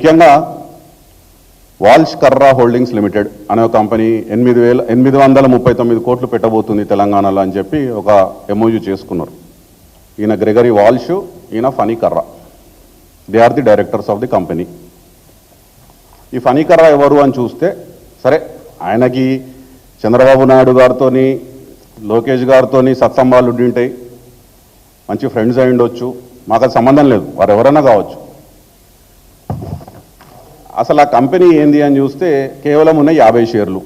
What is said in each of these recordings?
ముఖ్యంగా Walsh Karra holdings limited అనే ఒక కంపెనీ ఎనిమిది వేల ఎనిమిది వందల ముప్పై తొమ్మిది కోట్లు పెట్టబోతుంది తెలంగాణలో అని చెప్పి ఒక ఎంఓయూ చేసుకున్నారు. ఈయన గ్రెగరీ వాల్ష్ ఈయన Phani Karra. They are the directors of the company ఈ ఫనీ కర్రా ఎవరు అని చూస్తే సరే ఆయనకి చంద్రబాబు నాయుడు గారితోని లోకేష్ గారితోని సత్సంబాలు ఉండింటాయి మంచి ఫ్రెండ్స్ అయి ఉండొచ్చు. మాకు అది సంబంధం లేదు. వారు ఎవరైనా కావచ్చు. అసలు ఆ కంపెనీ ఏంది అని చూస్తే కేవలం ఉన్న యాభై షేర్లు.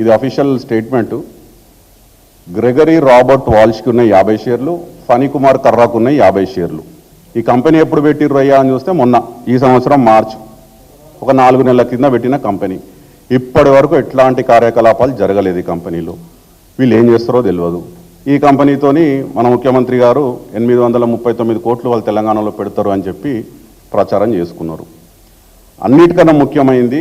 ఇది అఫీషియల్ స్టేట్మెంట్ గ్రెగరీ రాబర్ట్ వాల్ష్కి ఉన్న యాభై షేర్లు. ఫణికుమార్ కర్రాకు ఉన్న యాభై షేర్లు. ఈ కంపెనీ ఎప్పుడు పెట్టిర్రు అయ్యా అని చూస్తే మొన్న ఈ సంవత్సరం మార్చ్. ఒక నాలుగు నెలల కింద పెట్టిన కంపెనీ. ఇప్పటి వరకు ఎట్లాంటి కార్యకలాపాలు జరగలేదు ఈ కంపెనీలో. వీళ్ళు ఏం చేస్తారో తెలియదు. ఈ కంపెనీతోని మన ముఖ్యమంత్రి గారు ఎనిమిది వందల ముప్పై తొమ్మిది కోట్లు వాళ్ళు తెలంగాణలో పెడతారు అని చెప్పి ప్రచారం చేసుకున్నారు. అన్నిటికన్నా ముఖ్యమైంది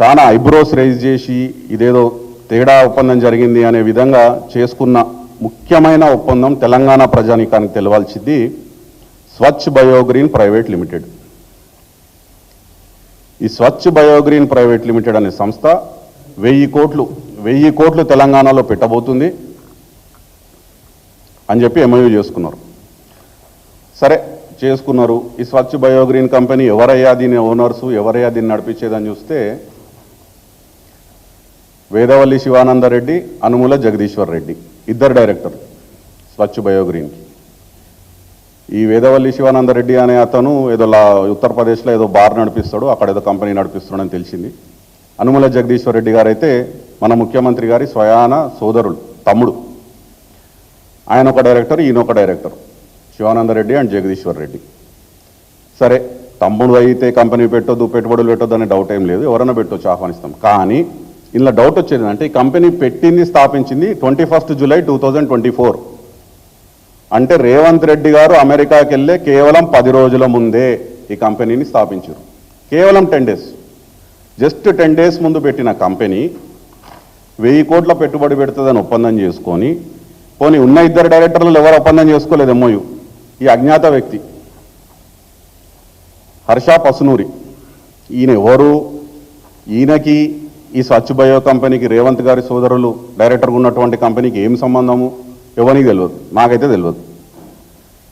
చాలా ఐబ్రోస్ రైజ్ చేసి ఇదేదో తేడా ఒప్పందం జరిగింది అనే విధంగా చేసుకున్న ముఖ్యమైన ఒప్పందం తెలంగాణ ప్రజానీకానికి తెలవాల్సింది స్వచ్ఛ బయోగ్రీన్ ప్రైవేట్ లిమిటెడ్. ఈ స్వచ్ఛ బయోగ్రీన్ ప్రైవేట్ లిమిటెడ్ అనే సంస్థ వెయ్యి కోట్లు వెయ్యి కోట్లు తెలంగాణలో పెట్టబోతుంది అని చెప్పి ఎంఓయూ చేసుకున్నారు. సరే చేసుకున్నారు. ఈ స్వచ్ఛ బయోగ్రీన్ కంపెనీ ఎవరయ్యా దీని ఓనర్స్ ఎవరయ్యా దీన్ని నడిపించేదని చూస్తే వేదవల్లి శివానందరెడ్డి అనుముల జగదీశ్వర్ రెడ్డి ఇద్దరు డైరెక్టర్ స్వచ్ఛ బయోగ్రీన్కి. ఈ వేదవల్లి శివానందరెడ్డి అనే అతను ఏదో లా ఉత్తరప్రదేశ్లో ఏదో బార్ నడిపిస్తాడు అక్కడ ఏదో కంపెనీ నడిపిస్తాడని తెలిసింది. అనుమల జగదీశ్వర్ రెడ్డి గారైతే మన ముఖ్యమంత్రి గారి స్వయాన సోదరుడు తమ్ముడు. ఆయన ఒక డైరెక్టర్ ఈయన ఒక డైరెక్టర్. శివానందరెడ్డి అండ్ జగదీశ్వర్ రెడ్డి సరే తమ్ముడు అయితే కంపెనీ పెట్టొద్దు పెట్టుబడులు పెట్టొద్దు అనే డౌట్ ఏం లేదు. ఎవరైనా పెట్టొచ్చు ఆహ్వానిస్తాం. కానీ ఇందులో డౌట్ వచ్చేది అంటే ఈ కంపెనీ పెట్టింది స్థాపించింది twenty first July two thousand twenty four అంటే రేవంత్ రెడ్డి గారు అమెరికాకి వెళ్ళే కేవలం పది రోజుల ముందే ఈ కంపెనీని స్థాపించారు. కేవలం ten days just ten days ముందు పెట్టిన కంపెనీ వెయ్యి కోట్ల పెట్టుబడి పెడుతుందని ఒప్పందం చేసుకొని పోనీ ఉన్న ఇద్దరు డైరెక్టర్లు ఎవరు ఒప్పందం చేసుకోలేదు ఎంఓయూ ఈ అజ్ఞాత వ్యక్తి. హర్ష పసునూరి. ఈయన ఎవరు? ఈయనకి ఈ స్వచ్ఛ బయో కంపెనీకి రేవంత్ గారి సోదరులు డైరెక్టర్గా ఉన్నటువంటి కంపెనీకి ఏం సంబంధము? ఎవరికి తెలియదు. నాకైతే తెలియదు.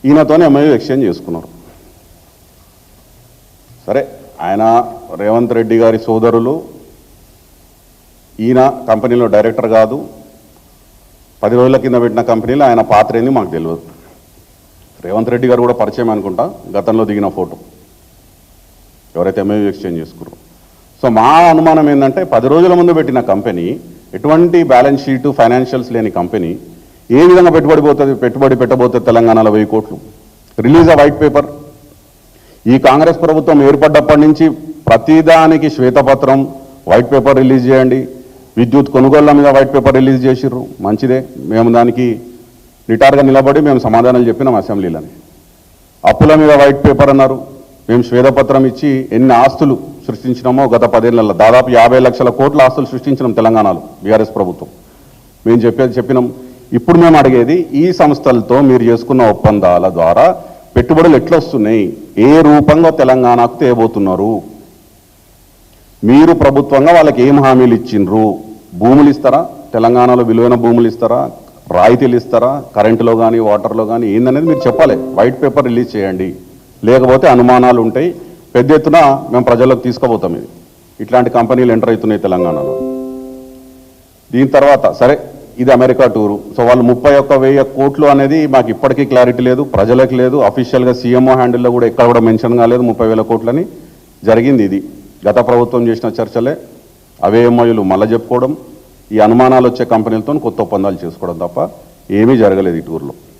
ఈయనతోనే ఎంఐయూ ఎక్స్చేంజ్ చేసుకున్నారు. సరే ఆయన రేవంత్ రెడ్డి గారి సోదరులు ఈయన కంపెనీలో డైరెక్టర్ కాదు. పది రోజుల కింద పెట్టిన కంపెనీలో ఆయన పాత్ర ఏంది మాకు తెలియదు. రేవంత్ రెడ్డి గారు కూడా పరిచయం అనుకుంటా గతంలో దిగిన ఫోటో. ఎవరైతే ఎంఏవి ఎక్స్చేంజ్ చేసుకున్నారు. సో మా అనుమానం ఏంటంటే పది రోజుల ముందు పెట్టిన కంపెనీ ఎటువంటి బ్యాలెన్స్ షీటు ఫైనాన్షియల్స్ లేని కంపెనీ ఏ విధంగా పెట్టుబడి పోతుంది పెట్టుబడి పెట్టబోతుంది తెలంగాణలో వెయ్యి కోట్లు. రిలీజ్ ఆ వైట్ పేపర్. ఈ కాంగ్రెస్ ప్రభుత్వం ఏర్పడ్డప్పటి నుంచి ప్రతిదానికి శ్వేతపత్రం వైట్ పేపర్ రిలీజ్ చేయండి. విద్యుత్ కొనుగోళ్ళ మీద వైట్ పేపర్ రిలీజ్ చేసిర్రు. మంచిదే. మేము దానికి నిటారుగా నిలబడి మేము సమాధానాలు చెప్పినాం అసెంబ్లీలని. అప్పుల మీద వైట్ పేపర్ అన్నారు. మేము శ్వేతపత్రం ఇచ్చి ఎన్ని ఆస్తులు సృష్టించినామో గత పదేళ్ళలో దాదాపు యాభై లక్షల కోట్ల ఆస్తులు సృష్టించినాం తెలంగాణలో బీఆర్ఎస్ ప్రభుత్వం. మేము చెప్పేది చెప్పినాం. ఇప్పుడు మేము అడిగేది ఈ సంస్థలతో మీరు చేసుకున్న ఒప్పందాల ద్వారా పెట్టుబడులు ఎట్లా వస్తున్నాయి ఏ రూపంగా తెలంగాణకు తేబోతున్నారు? మీరు ప్రభుత్వంగా వాళ్ళకి ఏం హామీలు ఇచ్చిండ్రు? భూములు ఇస్తారా? తెలంగాణలో విలువైన భూములు ఇస్తారా? రాయితీలు ఇస్తారా? కరెంటులో కానీ వాటర్లో కానీ ఏందనేది మీరు చెప్పాలి. వైట్ పేపర్ రిలీజ్ చేయండి. లేకపోతే అనుమానాలు ఉంటాయి. పెద్ద ఎత్తున మేము ప్రజలకు తీసుకుపోతాం ఇది. ఇట్లాంటి కంపెనీలు ఎంటర్ అవుతున్నాయి తెలంగాణలో. దీని తర్వాత సరే ఇది అమెరికా టూరు. సో వాళ్ళు ముప్పై ఒక్క వెయ్యి కోట్లు అనేది మాకు ఇప్పటికీ క్లారిటీ లేదు. ప్రజలకు లేదు. అఫీషియల్గా సీఎంఓ హ్యాండిల్లో కూడా ఎక్కడ కూడా మెన్షన్ కాలేదు. ముప్పై వేల కోట్లని జరిగింది ఇది. గత ప్రభుత్వం చేసిన చర్చలే. అవే ఎంఓయూలు మళ్ళీ చెప్పుకోవడం. ఈ అనుమానాలు వచ్చే కంపెనీలతో కొత్త ఒప్పందాలు చేసుకోవడం తప్ప ఏమీ జరగలేదు ఈ టూర్లో.